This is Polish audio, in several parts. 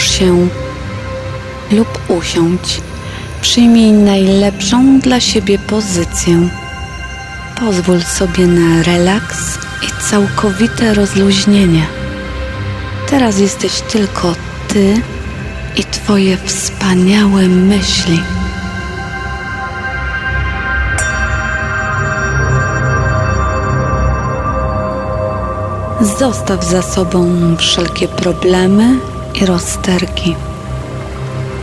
Połóż się lub usiądź. Przyjmij najlepszą dla siebie pozycję. Pozwól sobie na relaks i całkowite rozluźnienie. Teraz jesteś tylko ty i twoje wspaniałe myśli. Zostaw za sobą wszelkie problemy i rozterki.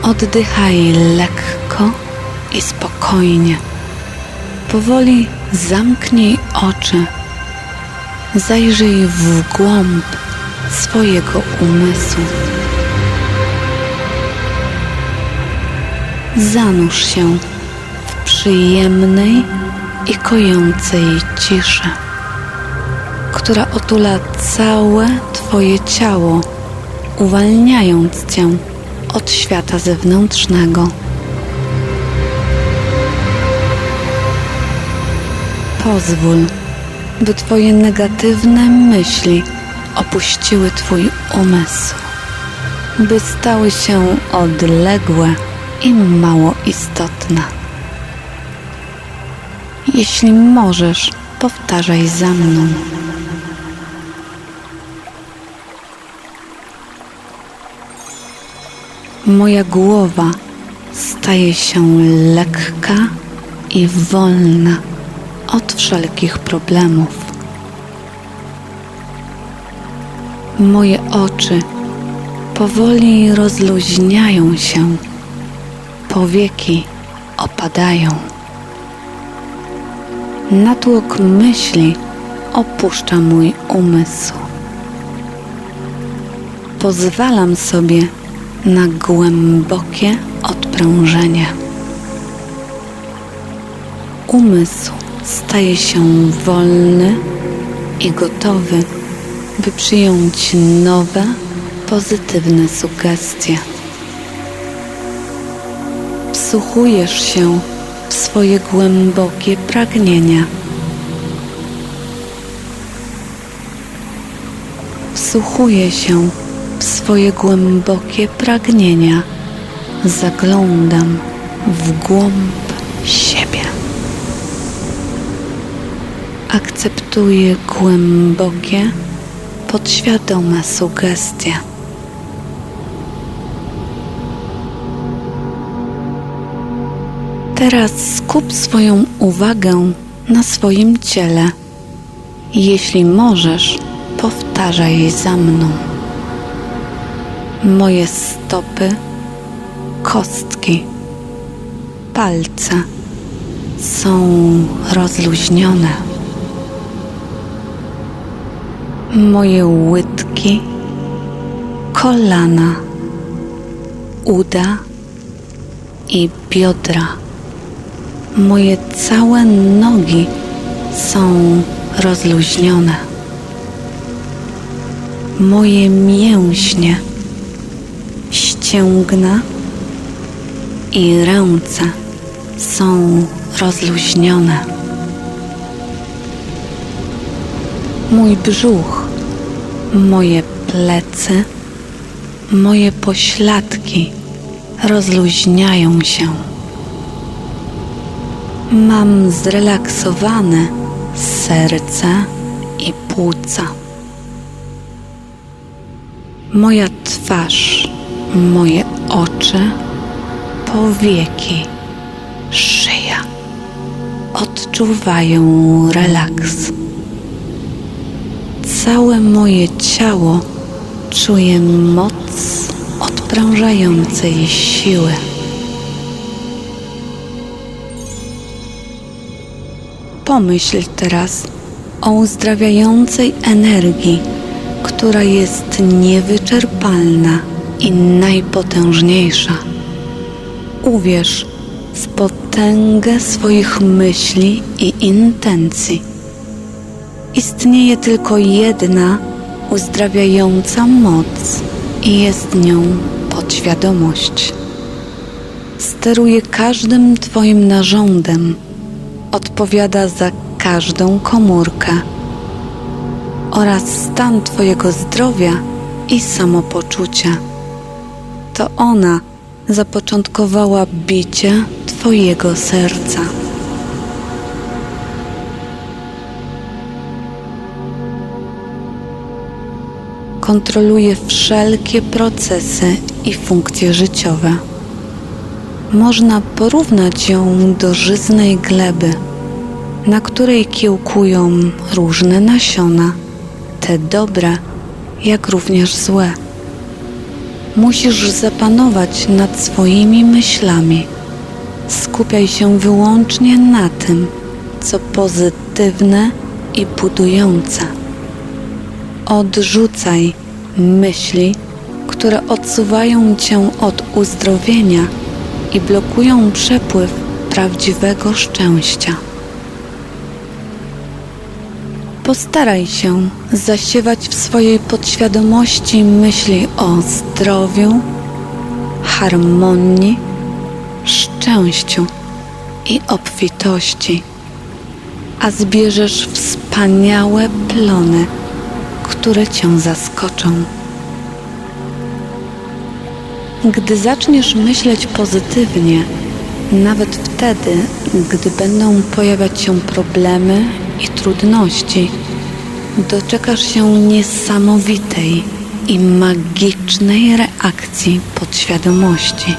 Oddychaj lekko i spokojnie. Powoli zamknij oczy. Zajrzyj w głąb swojego umysłu. Zanurz się w przyjemnej i kojącej ciszy, która otula całe Twoje ciało, uwalniając Cię od świata zewnętrznego. Pozwól, by Twoje negatywne myśli opuściły Twój umysł, by stały się odległe i mało istotne. Jeśli możesz, powtarzaj za mną. Moja głowa staje się lekka i wolna od wszelkich problemów. Moje oczy powoli rozluźniają się, powieki opadają. Natłok myśli opuszcza mój umysł. Pozwalam sobie na głębokie odprężenie. Umysł staje się wolny i gotowy, by przyjąć nowe, pozytywne sugestie. Wsłuchujesz się w swoje głębokie pragnienia. Wsłuchuję się w swoje głębokie pragnienia. Zaglądam w głąb siebie. Akceptuję głębokie, podświadome sugestie. Teraz skup swoją uwagę na swoim ciele. Jeśli możesz, powtarzaj za mną. Moje stopy, kostki, palce są rozluźnione. Moje łydki, kolana, uda i biodra. Moje całe nogi są rozluźnione. Moje mięśnie, ścięgna i ręce są rozluźnione. Mój brzuch, moje plecy, moje pośladki rozluźniają się. Mam zrelaksowane serce i płuca. Moja twarz, moje oczy, powieki, szyja odczuwają relaks. Całe moje ciało czuje moc odprężającej siły. Pomyśl teraz o uzdrawiającej energii, która jest niewyczerpalna i najpotężniejsza. Uwierz w potęgę swoich myśli i intencji. Istnieje tylko jedna uzdrawiająca moc i jest nią podświadomość. Steruje każdym Twoim narządem, odpowiada za każdą komórkę oraz stan Twojego zdrowia i samopoczucia. To ona zapoczątkowała bicie Twojego serca. Kontroluje wszelkie procesy i funkcje życiowe. Można porównać ją do żyznej gleby, na której kiełkują różne nasiona, te dobre, jak również złe. Musisz zapanować nad swoimi myślami. Skupiaj się wyłącznie na tym, co pozytywne i budujące. Odrzucaj myśli, które odsuwają cię od uzdrowienia i blokują przepływ prawdziwego szczęścia. Postaraj się zasiewać w swojej podświadomości myśli o zdrowiu, harmonii, szczęściu i obfitości, a zbierzesz wspaniałe plony, które cię zaskoczą. Gdy zaczniesz myśleć pozytywnie, nawet wtedy, gdy będą pojawiać się problemy i trudności, doczekasz się niesamowitej i magicznej reakcji podświadomości.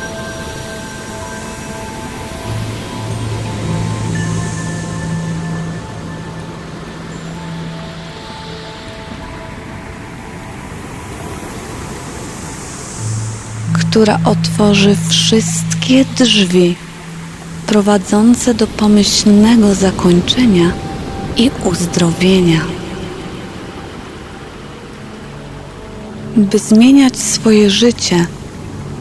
która otworzy wszystkie drzwi prowadzące do pomyślnego zakończenia i uzdrowienia. By zmieniać swoje życie,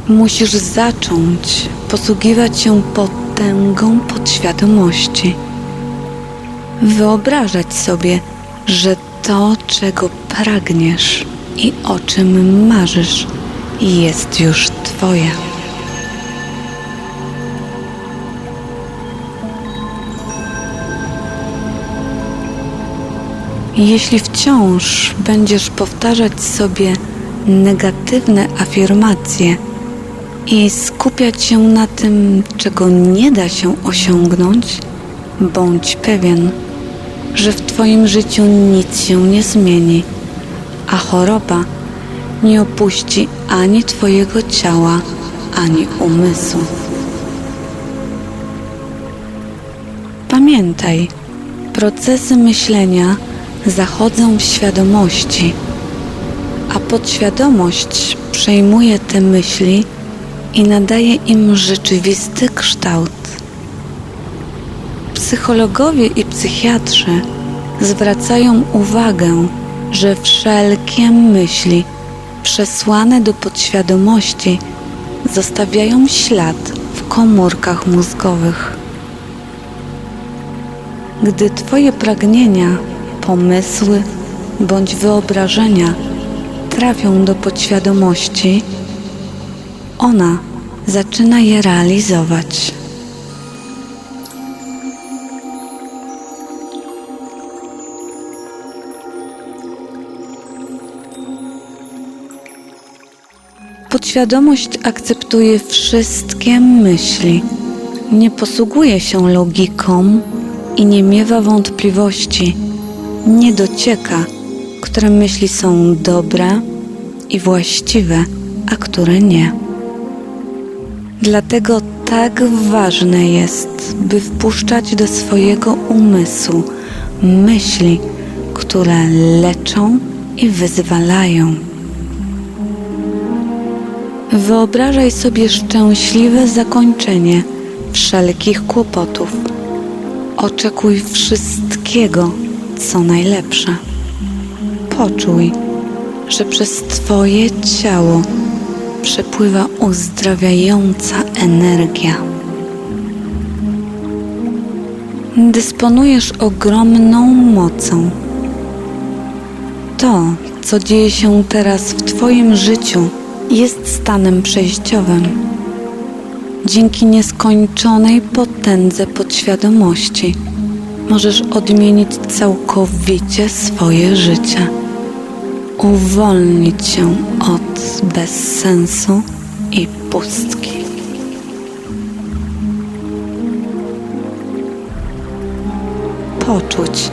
musisz zacząć posługiwać się potęgą podświadomości. Wyobrażać sobie, że to, czego pragniesz i o czym marzysz, jest już Twoje. Jeśli wciąż będziesz powtarzać sobie negatywne afirmacje i skupiać się na tym, czego nie da się osiągnąć, bądź pewien, że w Twoim życiu nic się nie zmieni, a choroba nie opuści ani Twojego ciała, ani umysłu. Pamiętaj, procesy myślenia zachodzą w świadomości, a podświadomość przejmuje te myśli i nadaje im rzeczywisty kształt. Psychologowie i psychiatrzy zwracają uwagę, że wszelkie myśli przesłane do podświadomości zostawiają ślad w komórkach mózgowych. Gdy Twoje pragnienia, pomysły bądź wyobrażenia trafią do podświadomości, ona zaczyna je realizować. Podświadomość akceptuje wszystkie myśli, nie posługuje się logiką i nie miewa wątpliwości, nie docieka, które myśli są dobre i właściwe, a które nie. Dlatego tak ważne jest, by wpuszczać do swojego umysłu myśli, które leczą i wyzwalają. Wyobrażaj sobie szczęśliwe zakończenie wszelkich kłopotów. Oczekuj wszystkiego, co najlepsze. Poczuj, że przez Twoje ciało przepływa uzdrawiająca energia. Dysponujesz ogromną mocą. To, co dzieje się teraz w Twoim życiu, jest stanem przejściowym. Dzięki nieskończonej potędze podświadomości możesz odmienić całkowicie swoje życie, uwolnić się od bezsensu i pustki. Poczuć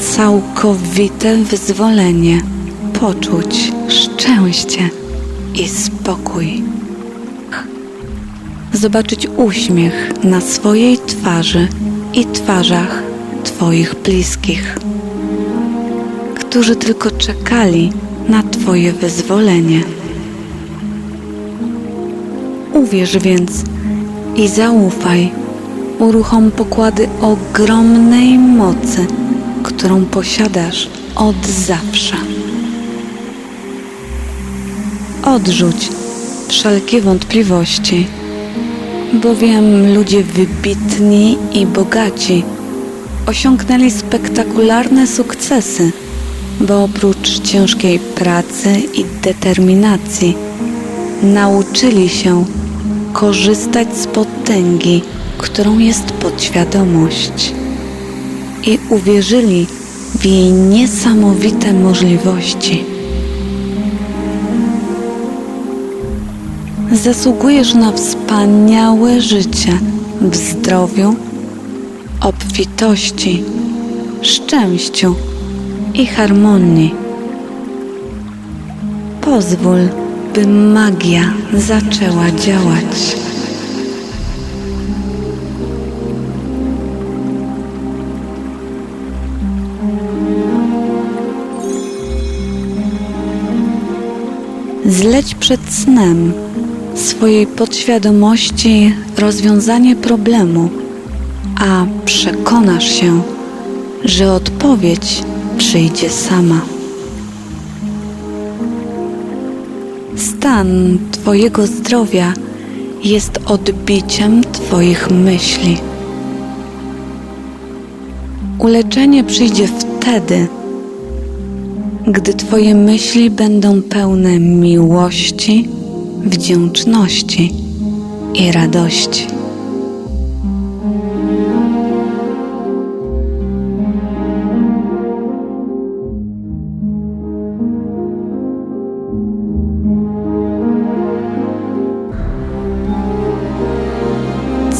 całkowite wyzwolenie, poczuć szczęście i spokój. Zobaczyć uśmiech na swojej twarzy i twarzach Twoich bliskich, którzy tylko czekali na Twoje wyzwolenie. Uwierz więc i zaufaj, uruchom pokłady ogromnej mocy, którą posiadasz od zawsze. Odrzuć wszelkie wątpliwości, bowiem ludzie wybitni i bogaci osiągnęli spektakularne sukcesy, bo oprócz ciężkiej pracy i determinacji nauczyli się korzystać z potęgi, którą jest podświadomość i uwierzyli w jej niesamowite możliwości. Zasługujesz na wspaniałe życie w zdrowiu, obfitości, szczęściu i harmonii. Pozwól, by magia zaczęła działać. Zleć przed snem swojej podświadomości rozwiązanie problemu, a przekonasz się, że odpowiedź przyjdzie sama. Stan Twojego zdrowia jest odbiciem Twoich myśli. Uleczenie przyjdzie wtedy, gdy Twoje myśli będą pełne miłości, wdzięczności i radości.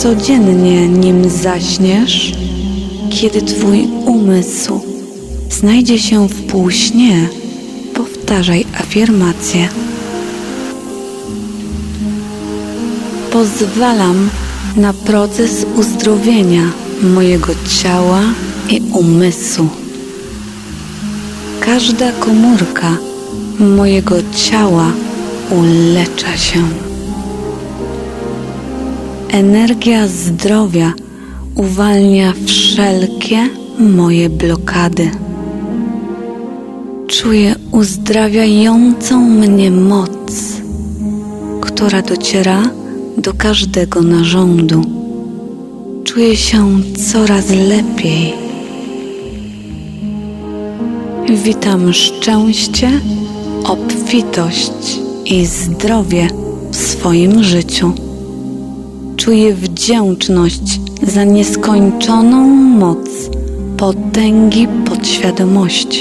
Codziennie, nim zaśniesz, kiedy Twój umysł znajdzie się w półśnie, powtarzaj afirmację. Pozwalam na proces uzdrowienia mojego ciała i umysłu. Każda komórka mojego ciała ulecza się. Energia zdrowia uwalnia wszelkie moje blokady. Czuję uzdrawiającą mnie moc, która dociera do każdego narządu. Czuję się coraz lepiej. Witam szczęście, obfitość i zdrowie w swoim życiu. Czuję wdzięczność za nieskończoną moc potęgi podświadomości.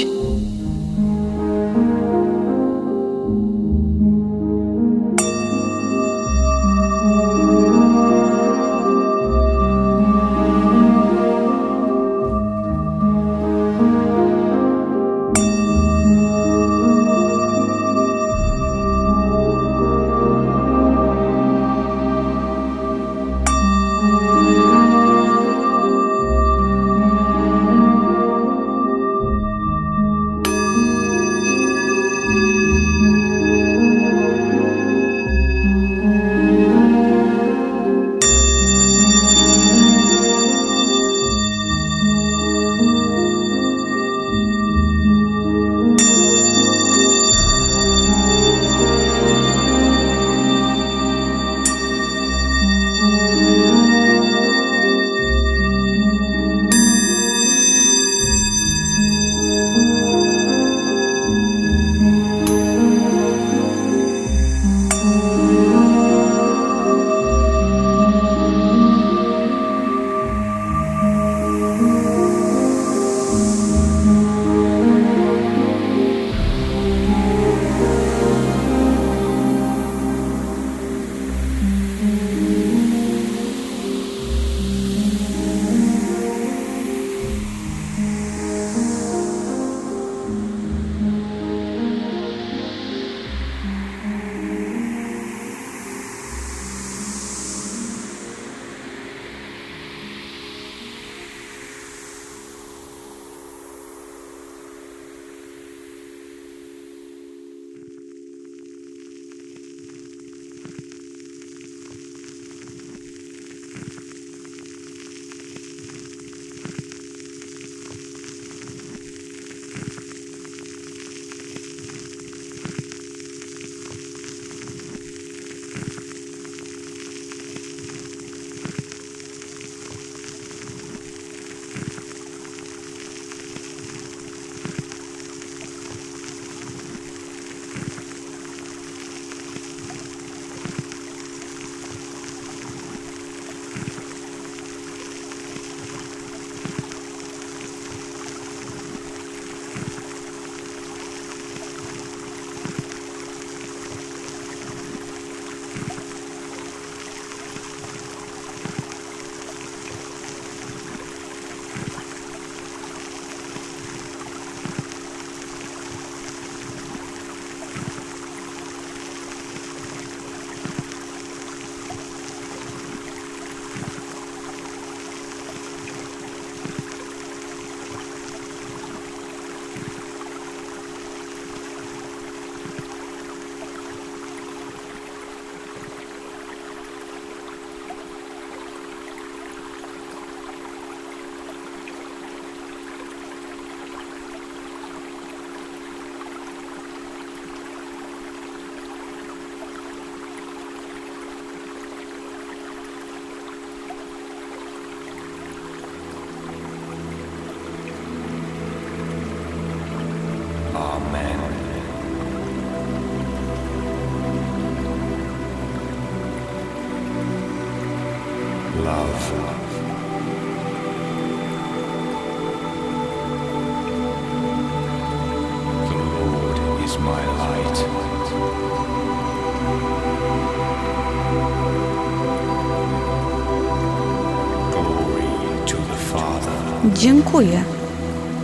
Dziękuję.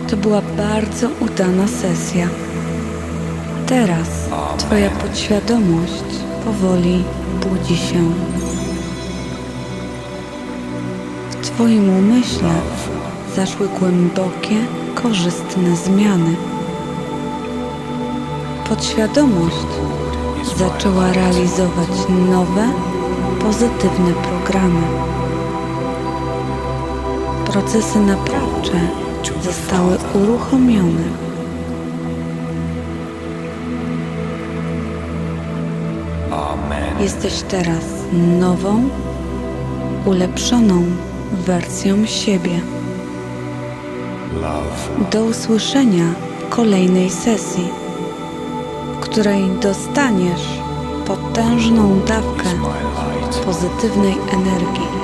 To była bardzo udana sesja. Teraz Twoja podświadomość powoli budzi się. W Twoim umyśle zaszły głębokie, korzystne zmiany. Podświadomość zaczęła realizować nowe, pozytywne programy. Procesy naprawcze zostały uruchomione. Jesteś teraz nową, ulepszoną wersją siebie. Do usłyszenia kolejnej sesji, w której dostaniesz potężną dawkę pozytywnej energii.